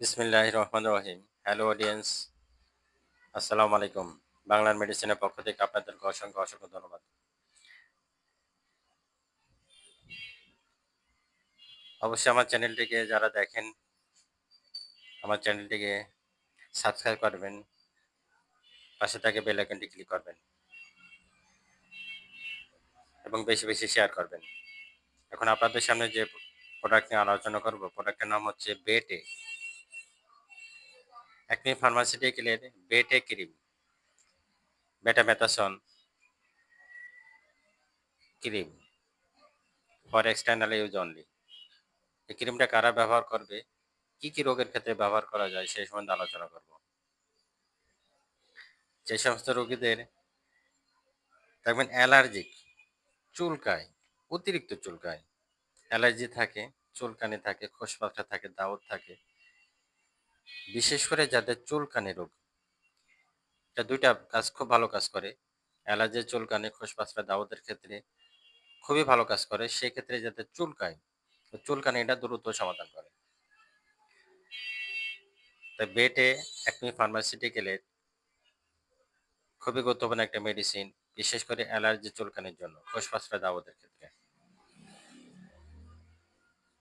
বিসমিল্লাহ রহমান রহিম। Hello audience আসসালামু আলাইকুম। বাংলার মেডিসিনের পক্ষ থেকে আপনাদেরকে অসংখ্য অসংখ্য ধন্যবাদ। অবশ্যই আমার চ্যানেলটিকে যারা দেখেন, আমার চ্যানেলটিকে সাবস্ক্রাইব করবেন, পাশে থাকে বেল আইকনটি ক্লিক করবেন, এবং বেশি বেশি শেয়ার করবেন। এখন আপনাদের সামনে যে প্রোডাক্ট নিয়ে আলোচনা করব, প্রোডাক্টের নাম হচ্ছে বেটে একমি ফার্মাসিউটিক্যালের বেটে cream betamethasone cream for external use only এই ক্রিমটা কারা ব্যবহার করবে? কি কি রোগের ক্ষেত্রে ব্যবহার করা যায় সেই সম্বন্ধে আলোচনা করব। যে সমস্ত রোগীদের দেখবেন অ্যালার্জিক চুলকায়, অতিরিক্ত চুলকায়। অ্যালার্জি থাকে, চুলকানি থাকে খোসপাখা থাকে, দাউদ থাকে। বিশেষ করে যাদের চুলকানি রোগ। এটা দুইটা কাজ খুব ভালো কাজ করে। অ্যালার্জি চুলকানি খোসপাসরা দাউদের ক্ষেত্রে খুবই ভালো কাজ করে। সেক্ষেত্রে যাদের চুলকায় চুলকানি এটা দ্রুত সমাধান করে। তাই বেটে একমি ফার্মাসিউটিক্যালের খুবই গুরুত্বপূর্ণ একটা মেডিসিন বিশেষ করে অ্যালার্জি চুলকানির জন্য খোসপাসরা দাওয়াতের ক্ষেত্রে।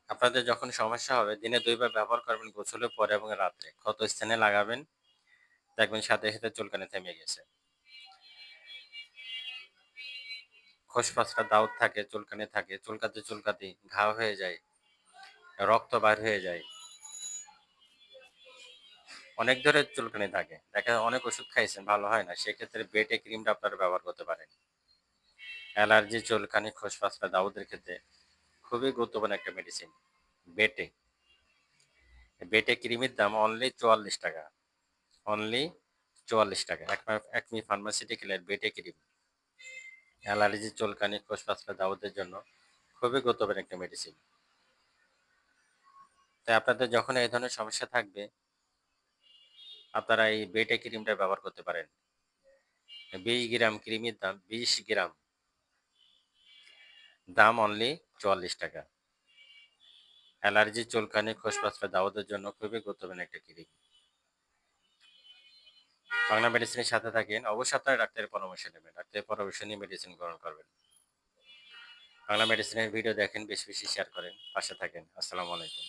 আপনাদের যখন সমস্যা হবে, দিনে দুইবার ব্যবহার করবেন গোসলের পরে এবং রাত্রে। ক্ষত স্থানে লাগাবেন, দেখবেন সাথে সাথে চুলকানি থেমে গেছে। খোসপাসরা দাউদ থাকে, চুলকানি থাকে, চুলকাতে চুলকাতে ঘা হয়ে যায়, রক্ত বার হয়ে যায়। অনেক ধরে চুলকানি থাকে। দেখা অনেক ওষুধ খাইছেন, ভালো হয় না। সেক্ষেত্রে বেটে ক্রিমটা আপনারা ব্যবহার করতে পারেন। অ্যালার্জি, চুলকানি খোসপাসরা দাউদের ক্ষেত্রে খুবই গুরুত্বপূর্ণ একটা মেডিসিন বেটে বেটে ক্রিমের দাম অনলি চুয়াল্লিশ টাকা। অনলি চুয়াল্লিশ টাকা। একমি ফার্মাসিউটিক্যালের বেটে ক্রিম অ্যালার্জি চুলকানি খোসপাসরা দাউদের জন্য খুবই গুরুত্বপূর্ণ একটা মেডিসিন তাই আপনাদের যখন এই ধরনের সমস্যা থাকবে, আপনারা এই বেটে ক্রিমটা ব্যবহার করতে পারেন। বিশ গ্রাম ক্রিমের দাম, বিশ গ্রাম। দাম অনলি চুয়াল্লিশ টাকা। অ্যালার্জি, চুলকানি খোসপাসরা দাওয়াতের জন্য খুবই গুরুত্বপূর্ণ একটা ক্রিম বাংলা মেডিসিনের সাথে থাকেন, অবশ্যই আপনারা ডাক্তারের পরামর্শ নেবেন। ডাক্তারের পরামর্শ নিয়ে মেডিসিন গ্রহণ করবেন। বাংলা মেডিসিনের ভিডিও দেখেন, বেশি বেশি শেয়ার করেন। পাশে থাকেন। আসসালামু আলাইকুম।